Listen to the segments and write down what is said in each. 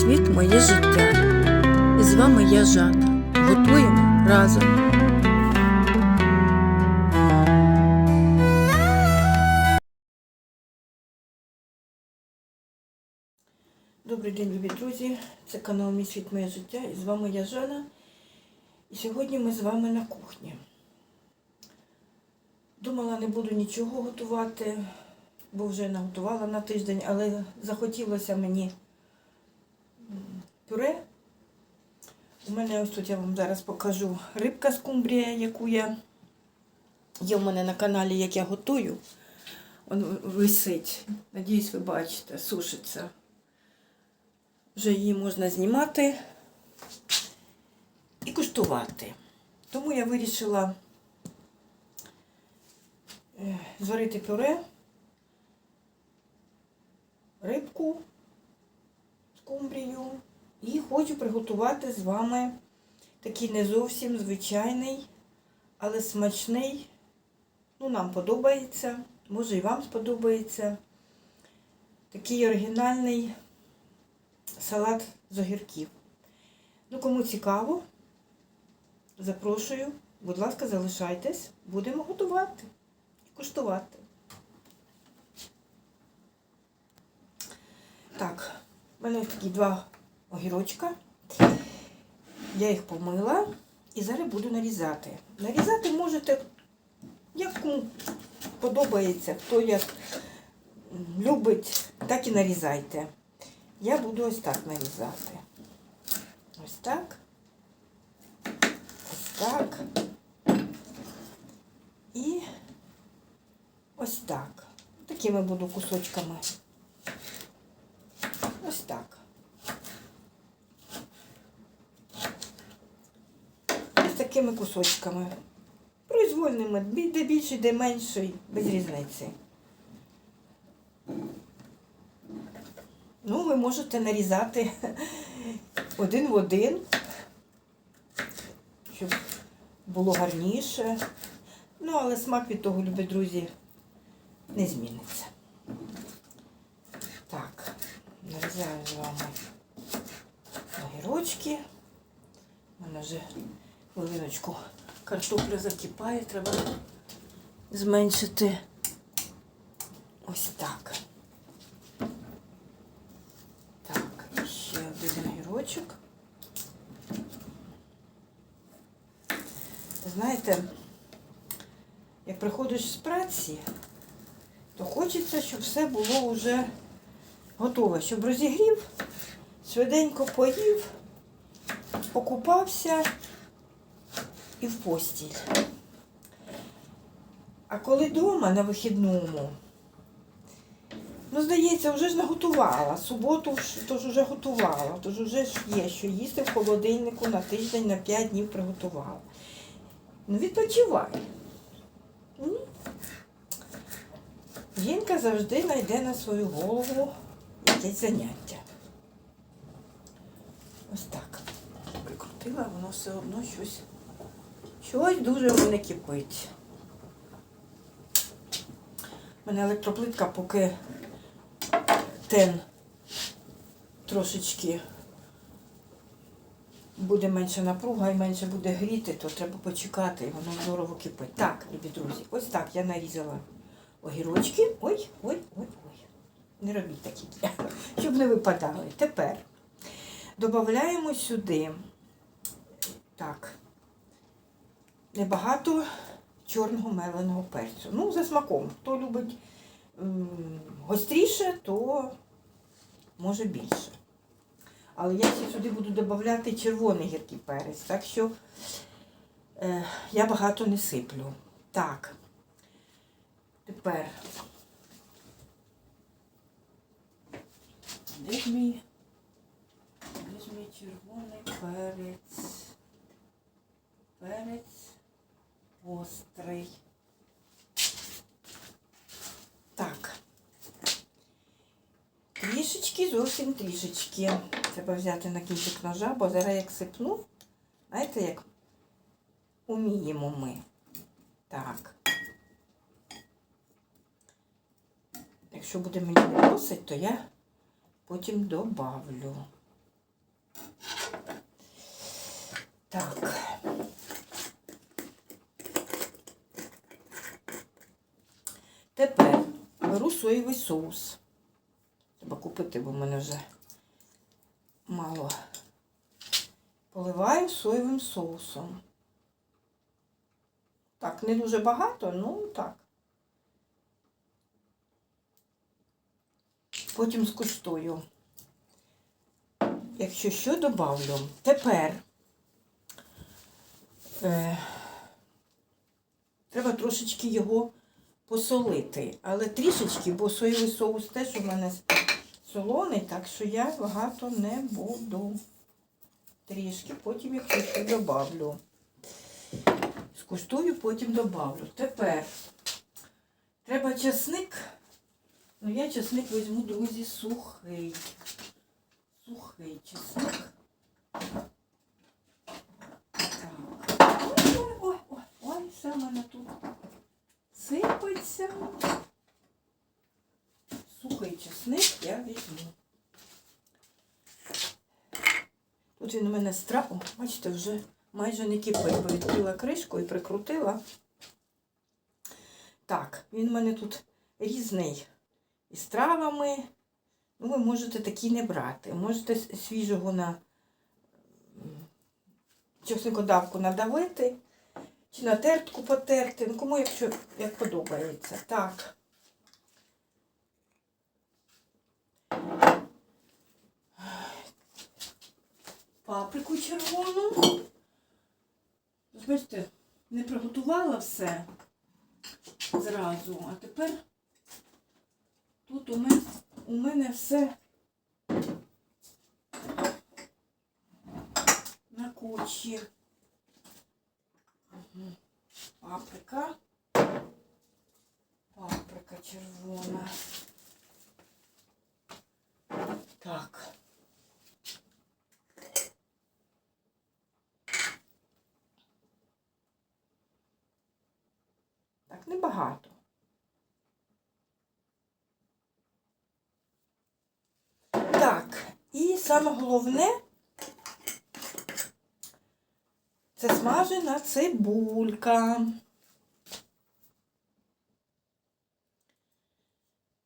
світ моє життя. І з вами я Жанна. Готуємо разом. Добрий день, любі друзі! Це канал Мій світ моє життя. І з вами я Жанна. І сьогодні ми з вами на кухні. Думала, не буду нічого готувати, бо вже наготувала на тиждень, але захотілося мені пюре. У мене ось тут я вам зараз покажу рибка скумбрія, яку я є в мене на каналі, як я готую. Он висить. Надіюсь, ви бачите, сушиться. Вже її можна знімати і куштувати. Тому я вирішила е, зварити пюре, рибку, скумбрію і хочу приготувати з вами такий не зовсім звичайний, але смачний. Ну, нам подобається, може і вам сподобається. Такий оригінальний салат з огірків. Ну, кому цікаво, запрошую, будь ласка, залишайтесь, будемо готувати і куштувати. Так, в мене такі два огірочка. Я їх помила і зараз буду нарізати. Нарізати можете, як кому подобається, хто як любить, так і нарізайте. Я буду ось так нарізати. Ось так. Ось так. І ось так. Такими буду кусочками. Ось так. Ось такими кусочками. Произвольними, де більший, де менший, без різниці. Ну, ви можете нарізати один в один, щоб було гарніше. Ну, але смак від того, любі друзі, не зміниться. Так, нарізаю з вами огірочки. У мене вже хвилиночку картопля закипає, треба зменшити ось так. Так, ще один огірочок. Знаєте, як приходиш з праці, то хочеться, щоб все було вже готове, щоб розігрів, швиденько поїв, покупався і в постіль. А коли вдома на вихідному, Ну, здається, вже ж наготувала. Суботу ж- то ж вже готувала, то ж вже ж є, що їсти в холодильнику на тиждень, на 5 днів приготувала. Ну, відпочивай. Жінка завжди знайде на свою голову якесь заняття. Ось так. Прикрутила, воно все одно щось, щось дуже в мене кипить. У мене електроплитка поки тен трошечки буде менше напруга і менше буде гріти, то треба почекати, і воно здорово кипить. Так, любі друзі, ось так я нарізала огірочки. Ой, ой, ой, ой. Не робіть такі, щоб не випадали. Тепер додаємо сюди так, небагато чорного меленого перцю. Ну, за смаком. Хто любить гостріше, то може більше. Але я сюди буду додати червоний гіркий перець, так що е, я багато не сиплю. Так. Тепер. Де ж мій? Де ж мій червоний перець? Перець острий. Так. Трішечки, зовсім трішечки. Треба взяти на кінчик ножа, бо зараз як сипну, знаєте, як уміємо ми. Так. Якщо буде мені не досить, то я потім добавлю. Так. Тепер беру соєвий соус. Треба купити, бо в мене вже мало. Поливаю соєвим соусом. Так, не дуже багато, ну так. Потім скуштую. Якщо що, добавлю. Тепер е, треба трошечки його посолити. Але трішечки, бо соєвий соус теж у мене солоний, так що я багато не буду. Трішки, потім якщо ще добавлю. Скуштую, потім добавлю. Тепер треба чесник. Ну, я чесник візьму, друзі, сухий. Сухий чесник. Так. Ой, ой, ой, ой, все в мене тут сипеться. Сухий чесник я візьму. Тут він у мене стра... О, бачите, вже майже не кипить, бо відкрила кришку і прикрутила. Так, він у мене тут різний із травами. Ну, ви можете такий не брати. Можете свіжого на чесникодавку надавити, чи на тертку потерти. Ну, кому якщо як подобається. Так. Паприку червону. Бачите, не приготувала все зразу, а тепер тут у мене, у мене все на кучі. Паприка. Паприка червона. Так. Так, небагато. Так, і саме головне це смажена цибулька.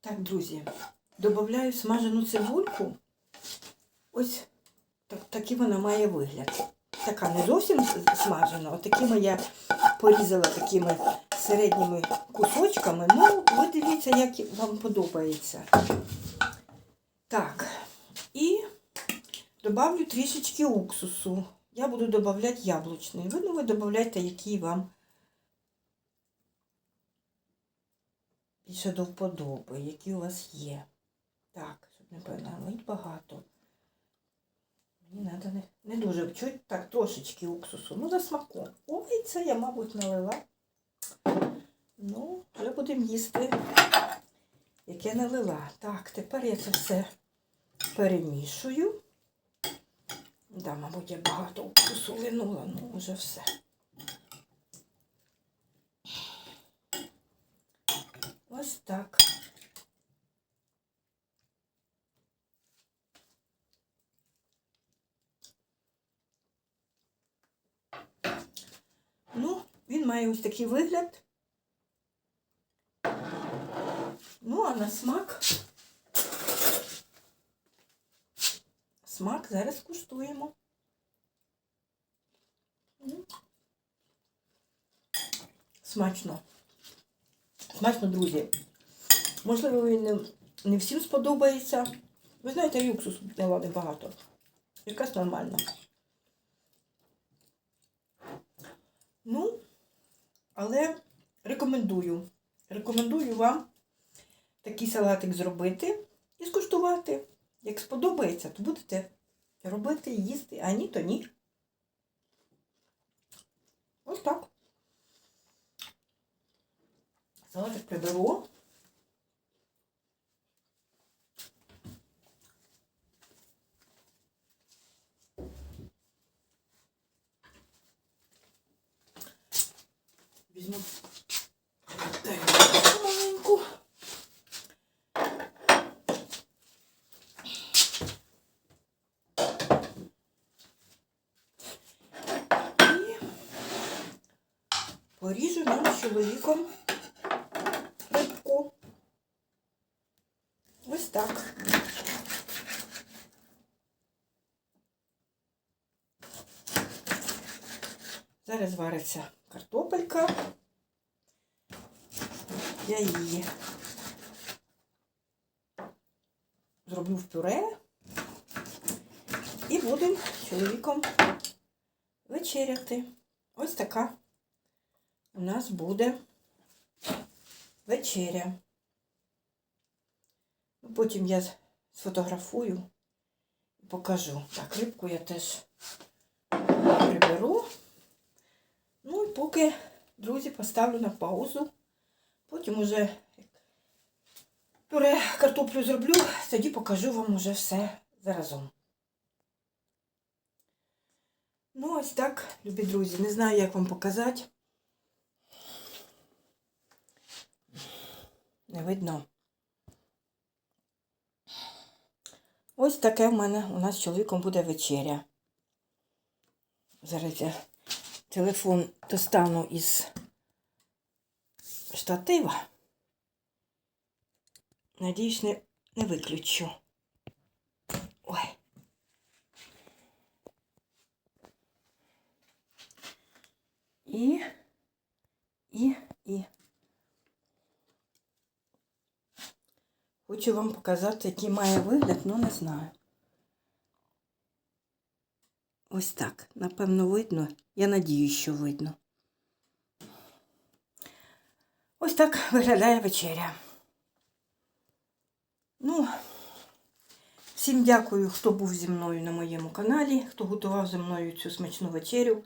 Так, друзі, додаю смажену цибульку. Ось так, такий вона має вигляд. Така не зовсім смажена, от такими я порізала такими середніми кусочками. Ну, ви дивіться, як вам подобається. Так, і добавлю трішечки уксусу. Я буду додавати яблучний. Ви, ну, ви додавайте, який вам більше до вподоби, які у вас є. Так, щоб не переналить багато. Мені треба не, не дуже чуть так трошечки уксусу. Ну, за смаком. Ой, це я, мабуть, налила. Ну, вже будемо їсти, яке налила. Так, тепер я це все перемішую. Да, мабуть, я багато уксусу линула, ну вже все. Ось так. Ну, він має ось такий вигляд. Ну, а на смак. Смак зараз куштуємо. Смачно. Смачно, друзі. Можливо, він не, не всім сподобається. Ви знаєте, я уксусу дала небагато. Якась нормальна. Ну, але рекомендую. Рекомендую вам такий салатик зробити і скуштувати. Як сподобається, то будете робити, їсти, а ні, то ні. Ось так. Салатик приберу. Чоловіком рибку. Ось так. Зараз вариться картопелька. Я її зроблю в пюре і будемо з чоловіком вечеряти. Ось така у нас буде вечеря. Ну, Потім я сфотографую і покажу. Так, рибку я теж приберу. Ну і поки, друзі, поставлю на паузу. Потім уже пюре картоплю зроблю, тоді покажу вам уже все заразом. Ну, ось так, любі друзі. Не знаю, як вам показати. Не видно. Ось таке в мене у нас з чоловіком буде вечеря. Зараз я телефон достану із штатива. Надіюсь, не, не виключу. Ой. І, і, і. Хочу вам показати, який має вигляд, ну не знаю. Ось так. Напевно, видно. Я надію, що видно. Ось так виглядає вечеря. Ну, всім дякую, хто був зі мною на моєму каналі, хто готував зі мною цю смачну вечерю.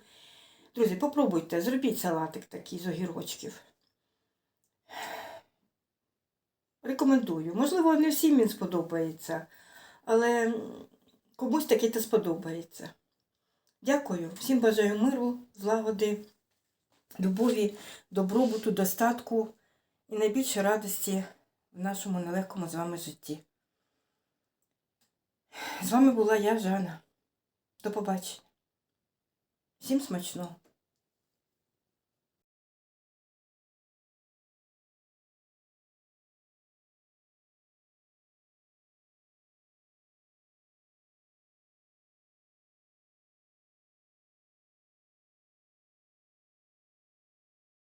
Друзі, попробуйте, зробіть салатик такий з огірочків. Рекомендую. Можливо, не всім він сподобається, але комусь таки то сподобається. Дякую. Всім бажаю миру, злагоди, любові, добробуту, достатку і найбільше радості в нашому нелегкому з вами житті. З вами була я, Жанна. До побачення. Всім смачного!